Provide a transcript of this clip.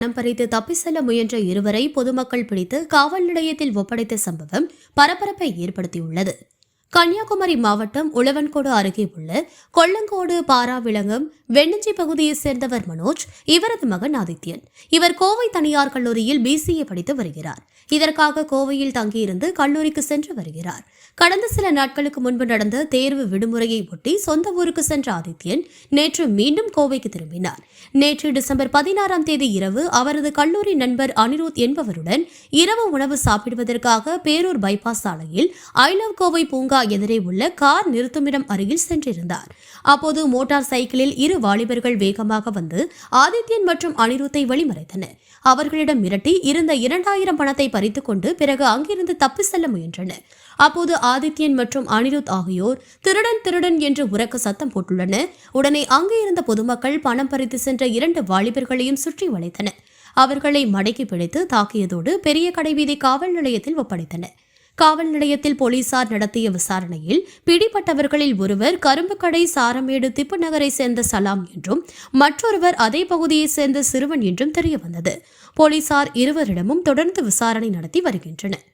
பணம் பறித்து தப்பி செல்ல முயன்ற இருவரை பொதுமக்கள் பிடித்து காவல் நிலையத்தில் ஒப்படைத்த சம்பவம் பரபரப்பை ஏற்படுத்தியுள்ளது. கன்னியாகுமரி மாவட்டம் உழவன்கோடு அருகே உள்ள கொல்லங்கோடு பாராவிளங்கம் வெண்ணஞ்சி பகுதியைச் சேர்ந்தவர் மனோஜ் இவரது மகன் ஆதித்யன். இவர் கோவை தனியார் கல்லூரியில் பிசிஏ படித்து வருகிறார். இதற்காக கோவையில் தங்கியிருந்து கல்லூரிக்கு சென்று வருகிறார். கடந்த சில நாட்களுக்கு முன்பு நடந்த தேர்வு விடுமுறையை ஒட்டி சொந்த ஊருக்கு சென்ற ஆதித்யன் நேற்று மீண்டும் கோவைக்கு திரும்பினார். நேற்று டிசம்பர் பதினாறாம் தேதி இரவு அவரது கல்லூரி நண்பர் அனிருத் என்பவருடன் இரவு உணவு சாப்பிடுவதற்காக பேரூர் பைபாஸ் சாலையில் ஐ லவ் கோவை பூங்கா எதிரே உள்ள கார் நிறுத்துமிடம் அருகில் சென்றிருந்தார். அப்போது மோட்டார் சைக்கிளில் இரு வாலிபர்கள் வேகமாக வந்து ஆதித்யன் மற்றும் அனிருத்தை வழிமறைத்தனர். அவர்களிடம் மிரட்டி இருந்த இரண்டாயிரம் பணத்தை பறித்துக் கொண்டு பிறகு அங்கிருந்து தப்பி செல்ல முயன்றனர். அப்போது ஆதித்யன் மற்றும் அனிருத் ஆகியோர் திருடன் திருடன் என்று உரக்க சத்தம் போட்டுள்ளனர். உடனே அங்கு இருந்த பொதுமக்கள் பணம் பறித்து சென்ற இரண்டு வாலிபர்களையும் சுற்றி வளைத்தனர். அவர்களை மடக்கி பிடித்து தாக்கியதோடு பெரிய கடைவீதி காவல் நிலையத்தில் ஒப்படைத்தனர். காவல் நிலையத்தில் போலீசார் நடத்திய விசாரணையில் பிடிப்பட்டவர்களில் ஒருவர் கரும்புக்கடை சாரமேடு திப்பு நகரை சேர்ந்த சலாம் என்றும் மற்றொருவர் அதே பகுதியைச் சேர்ந்த சிறுவன் என்றும் தெரியவந்தது. போலீசார் இருவரிடமும் தொடர்ந்து விசாரணை நடத்தி வருகின்றனர்.